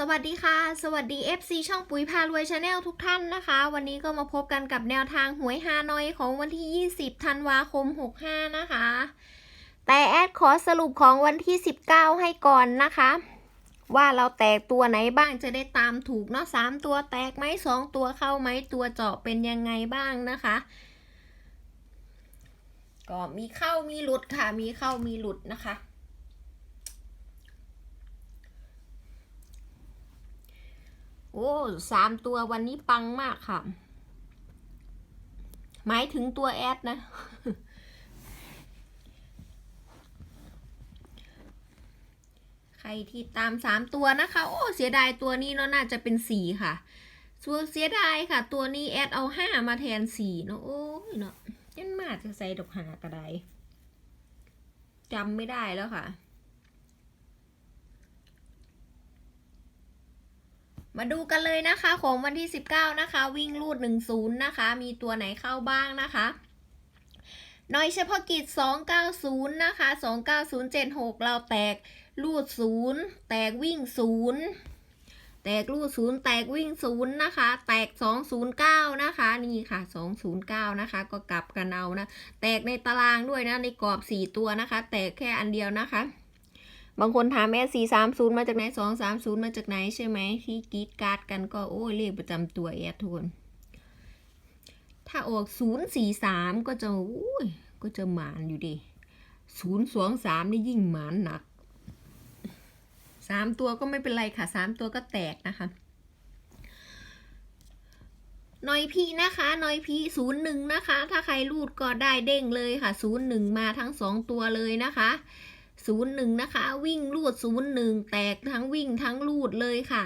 สวัสดีค่ะ สวัสดี FC ช่องปุ๋ยพารวยชาแนลทุกท่านนะคะ วันนี้ก็มาพบกันกับแนวทางหวยฮานอยของวันที่ 20 ธันวาคม 65 นะคะ แต่แอดขอสรุปของวันที่ 19 ให้ก่อนนะคะ ว่าเราแตกตัวไหนบ้างจะได้ตามถูกเนาะสามตัวแตกไหมสองตัวเข้าไหมตัวเจาะเป็นยังไงบ้างนะคะ ก็มีเข้ามีหลุดค่ะ มีเข้ามีหลุดนะคะ โอ้สามตัววันนี้ปังมากค่ะ หมายถึงตัวแอดนะ ใครที่ตามสามตัวนะคะ โอ้เสียดายตัวนี้เนาะน่าจะเป็นสี่ค่ะส่วนเสียดายค่ะ ตัวนี้แอดเอาห้ามาแทนสี่เนาะโอ้ยเนาะยันมาจะใส่ดอกหากระไดจำไม่ได้แล้วค่ะ มาดูกันเลยนะคะของวันที่ 19 นะคะ วิ่งรูด 10 นะคะ มีตัวไหนเข้าบ้างนะคะน้อยเฉพาะกิจ 290 นะคะ 29076 เราแตกรูด 0 แตกวิ่ง 0 แตกรูด 0 แตกวิ่ง 0 นะคะ แตก 209 นะคะ นี่ค่ะ 209 นะคะ ก็กลับกันเอานะ แตกในตารางด้วยนะ ในกรอบ 4 ตัวนะคะ แตกแค่อันเดียวนะคะ บางคนถามแอดสี่สามศูนย์มาจากไหนสองสามศูนย์มาจากไหนใช่ไหมที่กีดการ์ดกันก็โอ้ยเลขประจำตัวแอดทุกคนถ้าออกศูนย์สี่สามก็จะโอ้ยก็จะหมานอยู่ดิศูนย์สองสามนี่ยิ่งหมานหนักสามตัวก็ไม่เป็นไรค่ะสามตัวก็แตกนะคะนอยพีนะคะนอยพีศูนย์หนึ่งนะคะ ถ้าใครรูดก็ได้เด้งเลยค่ะศูนย์หนึ่งมาทั้งสองตัวเลยนะคะ ศูนย์หนึ่งนะคะ วิ่งรูดศูนย์หนึ่งแตกทั้งวิ่งทั้งรูดเลยค่ะ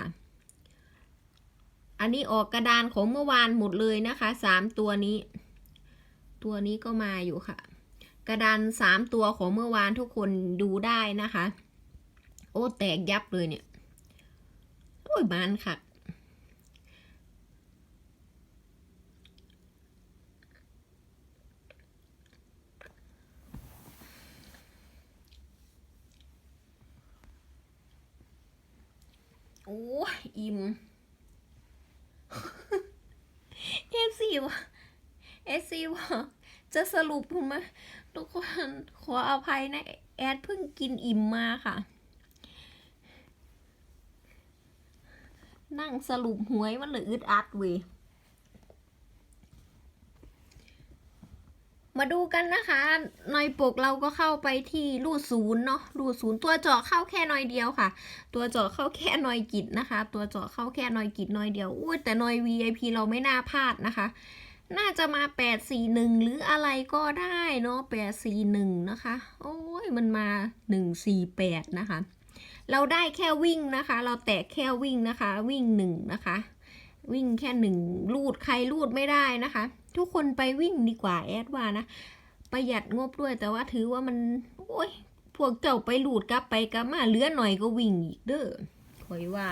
อันนี้ออกกระดานของเมื่อวานหมดเลยนะคะสามตัวนี้ ตัวนี้ก็มาอยู่ค่ะ กระดานสามตัวของเมื่อวานทุกคนดูได้นะคะ โอ้แตกยับเลยเนี่ย โอ้ยบานค่ะ โอ้ยอิ่ม เอฟซีวะ เอฟซีวะจะสรุปผมมาทุกคนขออภัยนะ แอดเพิ่งกินอิ่มมาค่ะ นั่งสรุปหวยมันเลยอึดอัดเว้ยมาดูกันนะคะนอยปกเราก็เข้าไปที่รูดศูนย์เนาะรูดศูนย์ตัวเจาะเข้าแค่หน่อยเดียวค่ะ ตัวเจาะเข้าแค่หน่อยกิจนะคะ ตัวเจาะเข้าแค่หน่อยกิจหน่อยเดียวอุ้ยแต่หน่อย VIP เราไม่น่าพลาดนะคะ น่าจะมา 841 หรืออะไรก็ได้เนาะ841 นะคะ โอ้ยมันมา 148 นะคะ เราได้แค่วิ่งนะคะ เราแตะแค่วิ่งนะคะ วิ่งหนึ่งนะคะ วิ่งแค่หนึ่งลูดใครลูดไม่ได้นะคะ ทุกคนไปวิ่งดีกว่าแอดว่านะ ประหยัดงบด้วยแต่ว่าถือว่ามัน โอ้ย พวกเจ้าไปลูดกลับไปกลับมาเหลือหน่อยก็วิ่งอีกเด้อคอยว่า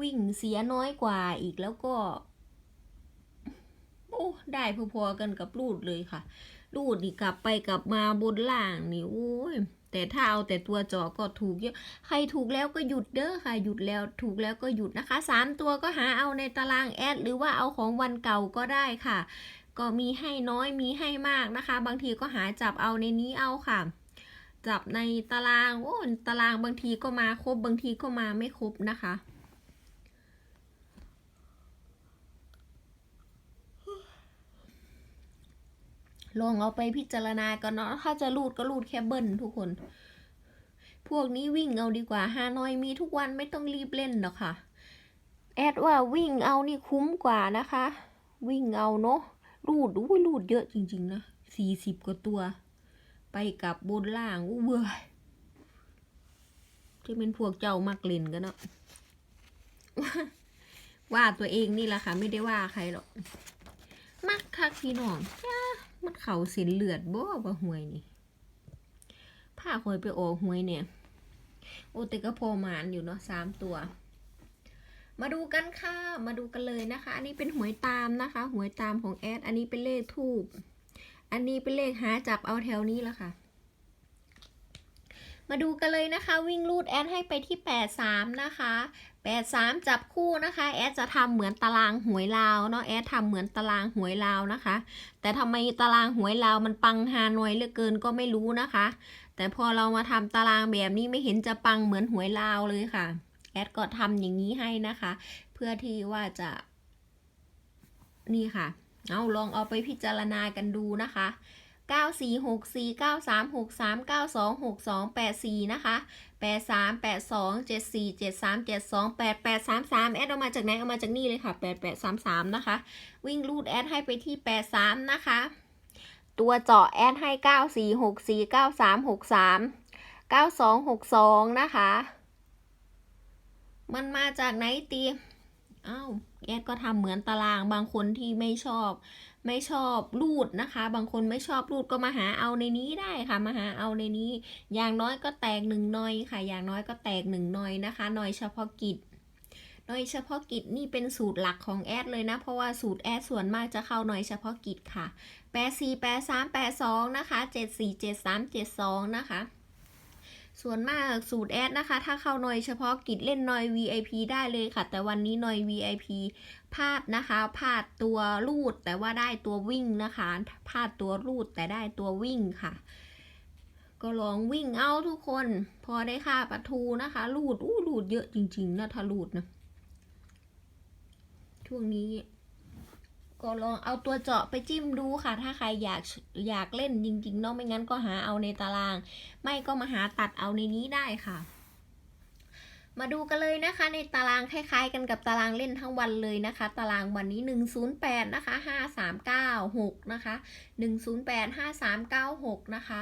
วิ่งเสียน้อยกว่าอีกแล้วก็ โอ้ได้พอๆกันกับรูดเลยค่ะ รูดนี่กลับไปกลับมาบนล่างนี่โอ้ยแต่ถ้าเอาแต่ตัวจอก็ถูกเยอะ ใครถูกแล้วก็หยุดเด้อค่ะ หยุดแล้วถูกแล้วก็หยุดนะคะสามตัวก็หาเอาในตารางแอด หรือว่าเอาของวันเก่าก็ได้ค่ะ ก็มีให้น้อยมีให้มากนะคะ บางทีก็หาจับเอาในนี้เอาค่ะ จับในตาราง โอ้ ตารางบางทีก็มาครบบางทีก็มาไม่ครบนะคะ ลองเอาไปพิจารณากันเนาะถ้าจะรูดก็รูดแค่เบิ้ลทุกคน พวกนี้วิ่งเอาดีกว่าฮานอยมีทุกวันไม่ต้องรีบเล่นหรอกค่ะ แอดว่าวิ่งเอานี่คุ้มกว่านะคะ วิ่งเอาเนาะรูดอุ้ยรูดเยอะจริงๆนะสี่สิบกว่าตัว ไปกับบนล่างอู้เบื่อที่เป็นพวกเจ้ามักเล่นกันเนาะว่าตัวเองนี่แหละค่ะ ไม่ได้ว่าใครหรอก มักคักพี่น้องจ้า มันเข่าสินเลือดบ่ว่าหวยนี่ผ้าหวยไปโอกหวยเนี่ย โอติก็พอมานอยู่เนาะสามตัว มาดูกันค่ะ มาดูกันเลยนะคะ อันนี้เป็นหวยตามนะคะ หวยตามของแอด อันนี้เป็นเลขทูบ อันนี้เป็นเลขหาจับเอาแถวนี้แล้วค่ะ มาดูกันเลยนะคะ วิ่งรูดแอดให้ไปที่ 83 นะคะ 83 จับคู่นะคะ แอดจะทำเหมือนตารางหวยลาวเนาะแอดทำเหมือนตารางหวยลาวนะคะ แต่ทำไมตารางหวยลาวมันปังฮานอยเหลือเกินก็ไม่รู้นะคะ แต่พอเรามาทำตารางแบบนี้ไม่เห็นจะปังเหมือนหวยลาวเลยค่ะ แอดก็ทำอย่างนี้ให้นะคะ เพื่อที่ว่าจะนี่ค่ะ เอาลองเอาไปพิจารณากันดูนะคะ 9464 9363 9262 84 นะคะ 83 82 74 73 72 8833 แอดเอามาจากไหนเอามาจากนี่เลยค่ะ 8833 นะคะ วิ่งรูดแอดให้ไปที่ 83 นะคะ ตัวเจาะแอดให้ 9464 9363 9262 นะคะ มันมาจากไหนตีอ้าวแอดก็ทำเหมือนตารางบางคนที่ไม่ชอบ ไม่ชอบรูดนะคะ บางคนไม่ชอบรูดก็มาหาเอาในนี้ได้ค่ะ มาหาเอาในนี้ อย่างน้อยก็แตกหนึ่งหน่อยค่ะ อย่างน้อยก็แตกหนึ่งหน่อยนะคะหน่อยเฉพาะกิจหน่อยเฉพาะกิจนี่เป็นสูตรหลักของแอดเลยนะ เพราะว่าสูตรแอดส่วนมากจะเข้าหน่อยเฉพาะกิจค่ะ8 4 8 3 8 2นะคะ7 4 7 3 7 2นะคะ ส่วนมากสูตรแอดนะคะ ถ้าเข้าหน่อยเฉพาะกิจเล่นหน่อย VIP ได้เลยค่ะ แต่วันนี้หน่อย VIP พลาดนะคะพลาดตัวรูดแต่ว่าได้ตัววิ่งนะคะพลาดตัวรูดแต่ได้ตัววิ่งค่ะ ก็ลองวิ่งเอาทุกคน พอได้ค่าประทูนะคะ รูดอู้รูดเยอะจริง ๆนะถ้ารูดนะช่วงนี้ ก็ลองเอาตัวเจาะไปจิ้มดูค่ะ ถ้าใครอยากอยากเล่นจริงๆเนาะไม่งั้นก็หาเอาในตาราง ไม่ก็มาหาตัดเอาในนี้ได้ค่ะ มาดูกันเลยนะคะ ในตารางคล้ายๆ กันกับตารางเล่นทั้งวันเลยนะคะ ตารางวันนี้ 108 นะคะ 5396 นะคะ 108 5396 นะคะ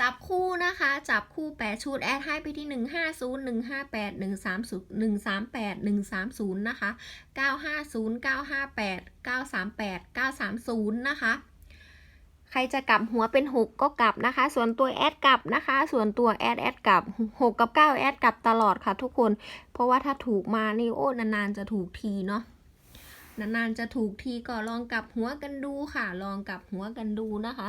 จับคู่นะคะ จับคู่ 8 ชุด แอดให้ไปที่ 150 158 130 138 130 นะคะ 950 958 938 930 นะคะ ใครจะกลับหัวเป็น 6 ก็กลับนะคะ ส่วนตัวแอดกลับนะคะ ส่วนตัวแอดแอดกลับ 6 กับ 9 แอดกลับตลอดค่ะทุกคน เพราะว่าถ้าถูกมานี่โอ้นานๆจะถูกทีเนาะนานๆจะถูกทีก็ลองกลับหัวกันดูค่ะ ลองกลับหัวกันดูนะคะ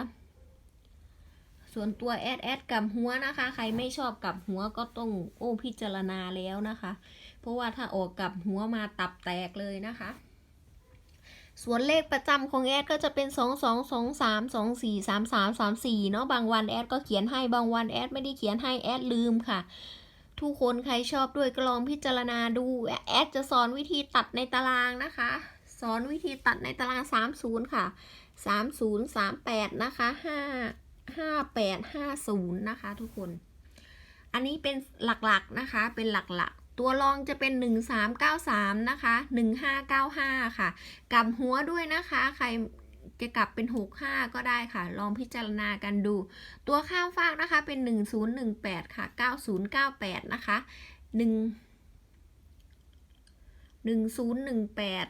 ส่วนตัวแอดแอดกับหัวนะคะ ใครไม่ชอบกับหัวก็ต้องโอ้พิจารณาแล้วนะคะ เพราะว่าถ้าออกกับหัวมาตับแตกเลยนะคะ ส่วนเลขประจำของแอดก็จะเป็น 2 2 2 3 2 4 3 3 3 4 เนาะบางวันแอดก็เขียนให้บางวันแอดไม่ได้เขียนให้แอดลืมค่ะทุกคนใครชอบด้วยก็ลองพิจารณาดูแอดจะสอนวิธีตัดในตารางนะคะ สอนวิธีตัดในตาราง 30 ค่ะ 30 38 นะคะ 5 58 50 นะคะ ทุกคน อันนี้เป็นหลักๆนะคะ เป็นหลักๆ ตัวรองจะเป็น 1393 นะคะ 1595 ค่ะ กลับหัวด้วยนะคะ ใครจะกลับเป็น 65 ก็ได้ค่ะ ลองพิจารณากันดู ตัวข้ามฟากนะคะเป็น 1018 ค่ะ 9098 นะคะ 1 1018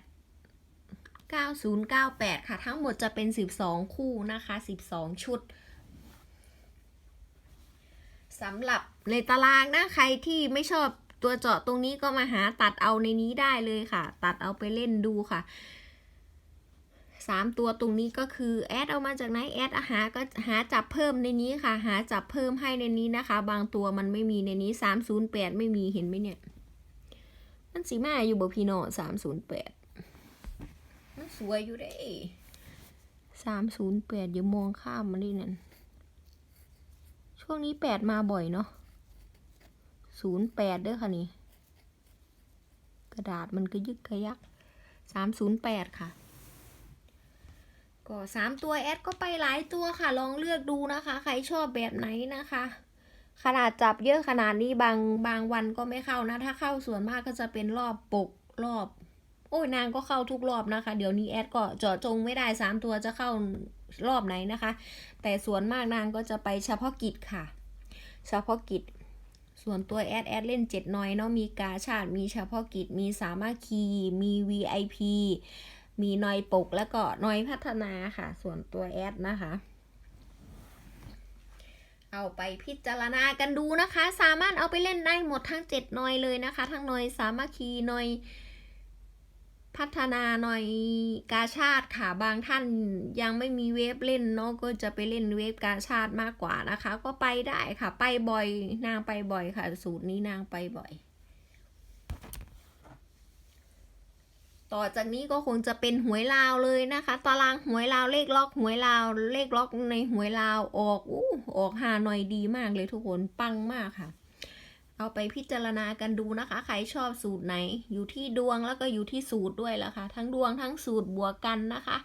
9098 ค่ะ ทั้งหมดจะเป็น 12 คู่นะคะ 12 ชุด สำหรับในตารางนะใครที่ไม่ชอบตัวเจาะตรงนี้ก็มาหาตัดเอาในนี้ได้เลยค่ะ ตัดเอาไปเล่นดูค่ะสามตัวตรงนี้ก็คือแอดเอามาจากไหนแอดหาก็หาจับเพิ่มในนี้ค่ะ หาจับเพิ่มให้ในนี้นะคะ บางตัวมันไม่มีในนี้สามศูนย์แปดไม่มีเห็นไหมเนี่ย มันสีมาอยู่บพี่โนสามศูนย์แปดมันสวยอยู่เด้สามศูนย์แปดอย่ามองข้ามมันดินั่น ช่วงนี้แปดมาบ่อยเนาะศูนย์แปดเด้อค่ะนี่ กระดาษมันก็ยึกกระยักสามศูนย์แปดค่ะ ก็สามตัวแอดก็ไปหลายตัวค่ะ ลองเลือกดูนะคะ ใครชอบแบบไหนนะคะ ขนาดจับเยอะขนาดนี้บางบางวันก็ไม่เข้านะ ถ้าเข้าส่วนมากก็จะเป็นรอบปกรอบ โอ้ยนางก็เข้าทุกรอบนะคะ เดี๋ยวนี้แอดก็เจาะจงไม่ได้สามตัวจะเข้า รอบไหนนะคะ แต่ส่วนมากนางก็จะไปเฉพาะกิจค่ะ เฉพาะกิจ ส่วนตัวแอดแอดเล่นเจ็ดน้อยเนาะมีกาชาติมีเฉพาะกิจมีสามัคคีมี VIP มีนอยปกแล้วก็นอยพัฒนาค่ะ ส่วนตัวแอดนะคะเอาไปพิจารณากันดูนะคะ สามารถเอาไปเล่นได้หมดทั้งเจ็ดนอยเลยนะคะ ทั้งนอยสามัคคีนอย พัฒนาหน่อยกาชาติค่ะบางท่านยังไม่มีเวฟเล่นเนาะก็จะไปเล่นเวฟกาชาติมากกว่านะคะ ก็ไปได้ค่ะ ไปบ่อยนางไปบ่อยค่ะ สูตรนี้นางไปบ่อย ต่อจากนี้ก็คงจะเป็นหวยลาวเลยนะคะ ตารางหวยลาวเลขล็อกหวยลาวเลขล็อกในหวยลาวออกอู้ออกหาหน่อยดีมากเลยทุกคนปังมากค่ะ เอาไปพิจารณากันดูนะคะ ใครชอบสูตรไหน อยู่ที่ดวงแล้วก็อยู่ที่สูตรด้วยละค่ะ ทั้งดวงทั้งสูตรบวกกันนะคะ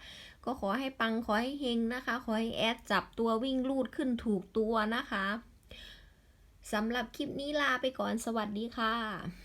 ก็ขอให้ปังขอให้เฮงนะคะ ขอให้แอดจับตัววิ่งลูดขึ้นถูกตัวนะคะสำหรับคลิปนี้ลาไปก่อนสวัสดีค่ะ